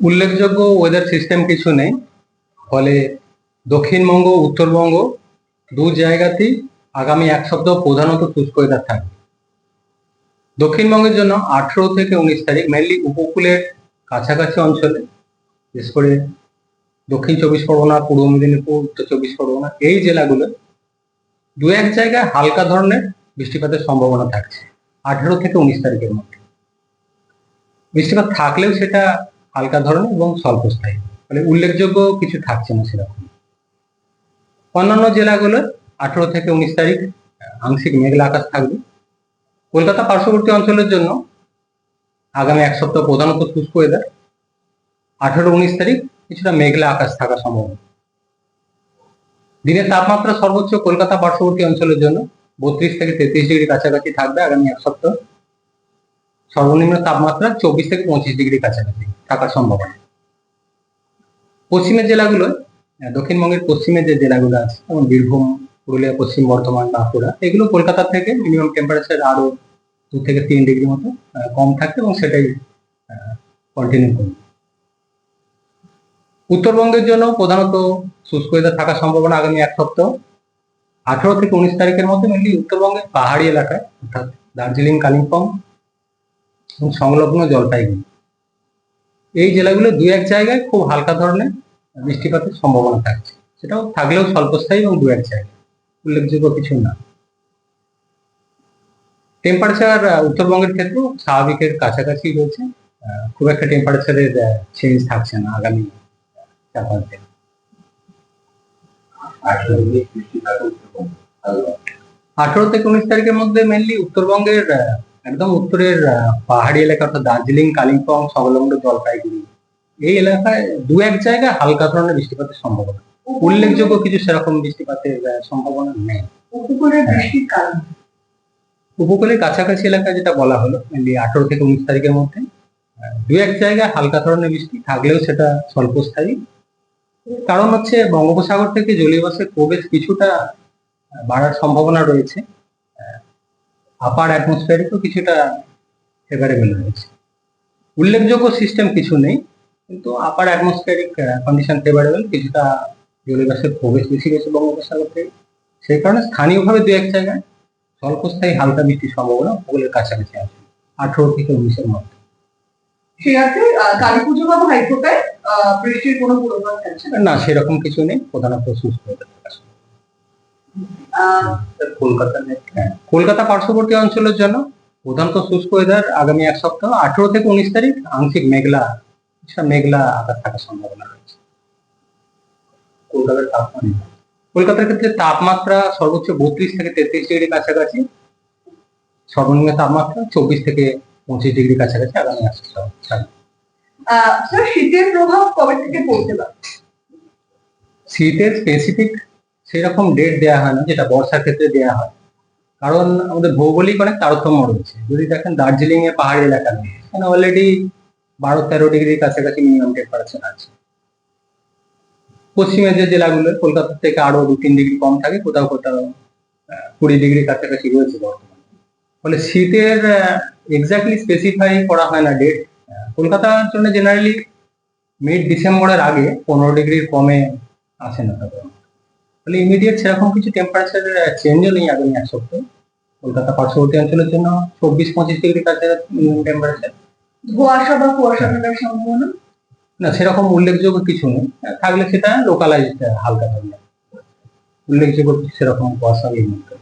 উল্লেখযোগ্য weather system কিছু নেই। ফলে দক্ষিণবঙ্গ উত্তরবঙ্গ দু জায়গাতেই আগামী এক সপ্তাহ প্রধানত শুষ্ক ওয়েদার থাকবে। দক্ষিণবঙ্গের জন্য আঠেরো থেকে উনিশ তারিখ মেনলি উপকূলের কাছাকাছি অঞ্চলে, বিশেষ করে দক্ষিণ চব্বিশ পরগনা, পূর্ব মেদিনীপুর, উত্তর চব্বিশ পরগনা এই জেলাগুলো দু এক জায়গায় হালকা ধরনের বৃষ্টিপাতের সম্ভাবনা থাকছে, আঠেরো থেকে উনিশ তারিখের মধ্যে। বৃষ্টিপাত থাকলেও সেটা হালকা ধরনের এবং স্বল্পস্থায়ী মানে উল্লেখযোগ্য কিছু থাকছে না সেরকম। অন্যান্য জেলাগুলো আঠেরো থেকে উনিশ তারিখ আংশিক মেঘলা আকাশ থাকবে। কলকাতা পার্শ্ববর্তী অঞ্চলের জন্য আগামী এক সপ্তাহ প্রধানত শুষ্ক ওয়েদার আঠেরো উনিশ তারিখ কিছুটা মেঘলা আকাশ থাকা সম্ভব। দিনের তাপমাত্রা সর্বোচ্চ কলকাতা পার্শ্ববর্তী অঞ্চলের জন্য বত্রিশ থেকে তেত্রিশ ডিগ্রি কাছাকাছি থাকবে আগামী এক সপ্তাহ। সর্বনিম্ন তাপমাত্রা চব্বিশ থেকে পঁচিশ ডিগ্রি কাছাকাছি থাকার সম্ভাবনা। পশ্চিমের জেলাগুলো দক্ষিণবঙ্গের পশ্চিমের যে জেলাগুলো আছে, যেমন বীরভূম, পুরুলিয়া, পশ্চিম বর্ধমান, বাঁকুড়া, এগুলো কলকাতা থেকে মিনিমাম টেম্পারেচার আরও দু থেকে তিন ডিগ্রি মতো কম থাকে এবং সেটাই কন্টিনিউ করবে। উত্তরবঙ্গের জন্য প্রধানত শুষ্ক ওয়েদার থাকার সম্ভাবনা আগামী এক সপ্তাহ। আঠারো থেকে উনিশ তারিখের মধ্যে মেনলি উত্তরবঙ্গের পাহাড়ি এলাকায়, অর্থাৎ দার্জিলিং, কালিম্পং এবং সংলগ্ন জলপাইগুড়ি এই জেলাগুলো দু এক জায়গায় খুব হালকা ধরনের বৃষ্টিপাতের সম্ভাবনা থাকছে। সেটাও থাকলেও স্বল্পস্থায়ী এবং দু এক জায়গায়। উল্লেখযোগ্য কিছু না। টেম্পারেচার উত্তরবঙ্গের ক্ষেত্রেও স্বাভাবিকের কাছাকাছি রয়েছে। খুব একটা টেম্পারেচারের চেঞ্জ থাকছে না আগামী চার পাঁচ দিন। আঠারো থেকে উনিশ তারিখের মধ্যে মেনলি উত্তরবঙ্গের একদম উত্তরের পাহাড়ি এলাকা অর্থাৎ দার্জিলিং কালিম্পং সংলগ্ন জলপাইগুড়ি। এই এলাকায় দু এক জায়গায় হালকা ধরনের বৃষ্টিপাতের সম্ভাবনা। উল্লেখযোগ্য কিছু সেরকম বৃষ্টিপাতের সম্ভাবনা নেই। উপকূলের বৃষ্টির কারণ? উপকূলের কাছাকাছি এলাকায় যেটা বলা হলো মেনলি আঠারো থেকে উনিশ তারিখের মধ্যে দু এক জায়গায় হালকা ধরনের বৃষ্টি থাকলেও সেটা স্বল্পস্থায়ী। কারণ হচ্ছে বঙ্গোপসাগর থেকে জলীয় বাষ্পের প্রবেশ কিছুটা বাড়ার সম্ভাবনা রয়েছে। আপার অ্যাটমসফিয়ারিকও কিছুটা ফেভারেবল রয়েছে। উল্লেখযোগ্য সিস্টেম কিছু নেই কিন্তু আপার অ্যাটমসফিয়ারিক কন্ডিশন ফেভারেবল কিছুটা জলীয় প্রবেশ বেশি রয়েছে বঙ্গোপসাগর থেকে। সেই কারণে স্থানীয়ভাবে দু এক জায়গায় স্বল্পস্থায়ী হালকা বৃষ্টির সম্ভাবনা উপকূলের কাছাকাছি আছে আঠারো থেকে উনিশের মধ্যে। কালী পুজো বা ভাইফোঁটায় বৃষ্টির কোনো পূর্বাভাস না সেরকম কিছু নেই প্রধানত সুস্থ হতে কলকাতা কলকাতা পার্শ্ববর্তী অঞ্চলের জন্য প্রধানত শুষ্ক ওয়েদার আগামী এক সপ্তাহ আঠেরো থেকে উনিশ তারিখ আংশিক মেঘলা মেঘলা আকাশ থাকার সম্ভাবনা রয়েছে। কলকাতার তাপমাত্রা কলকাতার ক্ষেত্রে তাপমাত্রা সর্বোচ্চ বত্রিশ থেকে তেত্রিশ ডিগ্রি কাছাকাছি। সর্বনিম্ন তাপমাত্রা চব্বিশ থেকে পঁচিশ ডিগ্রি কাছাকাছি আগামী এক সপ্তাহ। শীতের প্রভাব কবে থেকে পড়তে পারে? শীতের স্পেসিফিক সেরকম ডেট দেওয়া হয় না যেটা বর্ষার ক্ষেত্রে দেওয়া হয়। কারণ আমাদের ভৌগোলিক অনেক তারতম্য রয়েছে। যদি দেখেন দার্জিলিং এ পাহাড়ি এলাকা এখানে অলরেডি বারো তেরো ডিগ্রির কাছাকাছি মিনিমাম টেম্পারেচার আছে। পশ্চিমের যে জেলাগুলো, কলকাতা থেকে আরও দু তিন ডিগ্রি কম থাকে, কোথাও কোথাও কুড়ি ডিগ্রির কাছাকাছি রয়েছে বর্তমানে। ফলে শীতের এক্স্যাক্টলি স্পেসিফাই করা হয় না ডেট কলকাতার জন্য জেনারেলি মিড ডিসেম্বরের আগে পনেরো ডিগ্রির কমে আসে না। সাধারণত তাহলে ইমিডিয়েট সেরকম কিছু টেম্পারেচার চেঞ্জও নেই আগামী এক সপ্তাহে। কলকাতা পার্শ্ববর্তী অঞ্চলের জন্য চব্বিশ পঁচিশ ডিগ্রি কাছে টেম্পারেচার ধোয়াশা বা কুয়াশা থাকার সম্ভাবনা? না সেরকম উল্লেখযোগ্য কিছু নেই। থাকলে সেটা লোকালাইজ হালকা থাকবে। উল্লেখযোগ্য সেরকম কুয়াশা এই মুহূর্তে